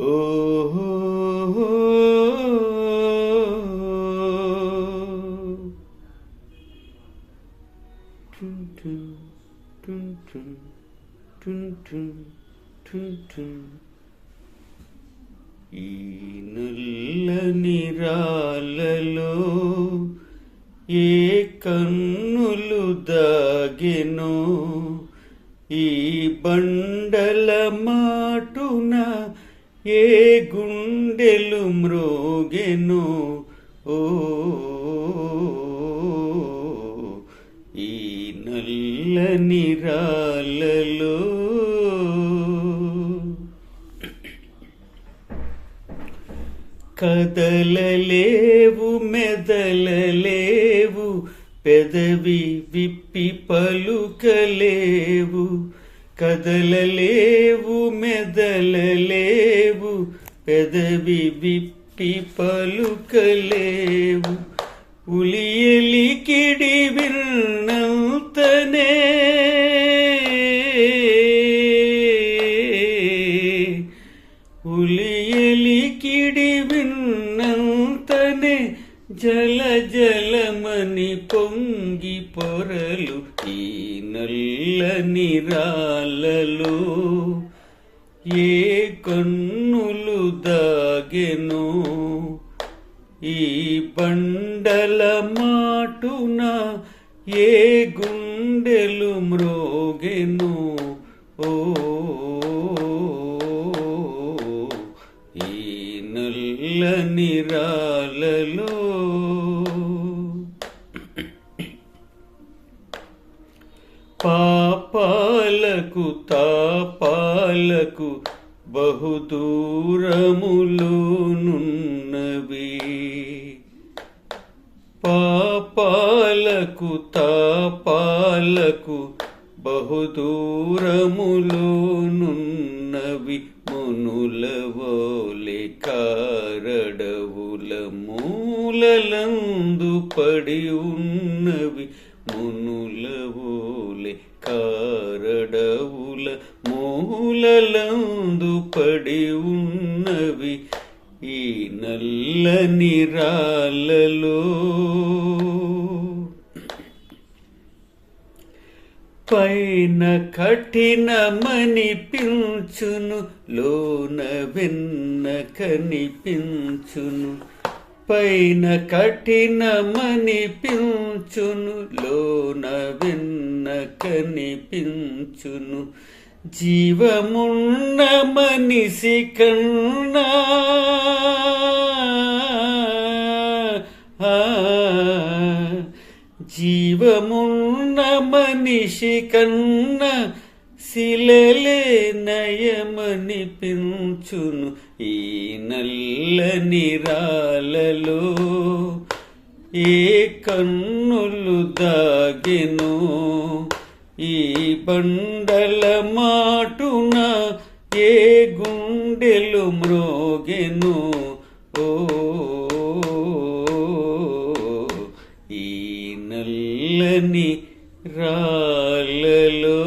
ఓహో ఈ నుల్లని రాళ్ళలో ఏ కన్నులు దాగెనో ఈ బండల మాటున ఏ గుండెలు మ్రోగెను? ఓ ఈ నల్లని రాళ్ళలో. కదలలేవు మెదలలేవు పెదవి విప్పి పలుకలేవు. కదలలేవు మెదలలేవు పెదవి విప్పి పలుకలేవు. ఉలియలికిడి విన్నంతనే ఉలియలికిడి విన్నంతనే జల జలమని పొంగి పొరలు ఈ నల్లని రాళ్ళలో ఏ కన్నులు దాగెను? ఈ బండల మాటున ఏ గుండెలు మ్రోగెను? ఓ ఈ నల్లని రాళ్ళలో పాపాలకు తాపాలకు బహుదూరములోనున్నవి. పాపాలకు తాపాలకు బహుదూరములోనున్నవి మునులవోలే కారడవుల మూలలందు పడి ఉన్నవి మునులవోలే కారడవుల మూలలందు పడి ఉన్నవి ఈ నల్లని రాళ్ళలో పైన కఠినమనిపించును లోన వెన్న కనిపించును. పైన కఠినమనిపించును లోన వెన్న కనిపించును. జీవమున్న మనిషి కన్నా ఆ, జీవమున్న మనిషి కన్న శిలలే నయమనిపించును ఈ నల్లని రాలలో ఏ కన్నులు దాగెను? ఈ బండల మాటున ఏ గుండెలు మ్రోగెను? ఓ ఈ నల్లని రాళ్ళలో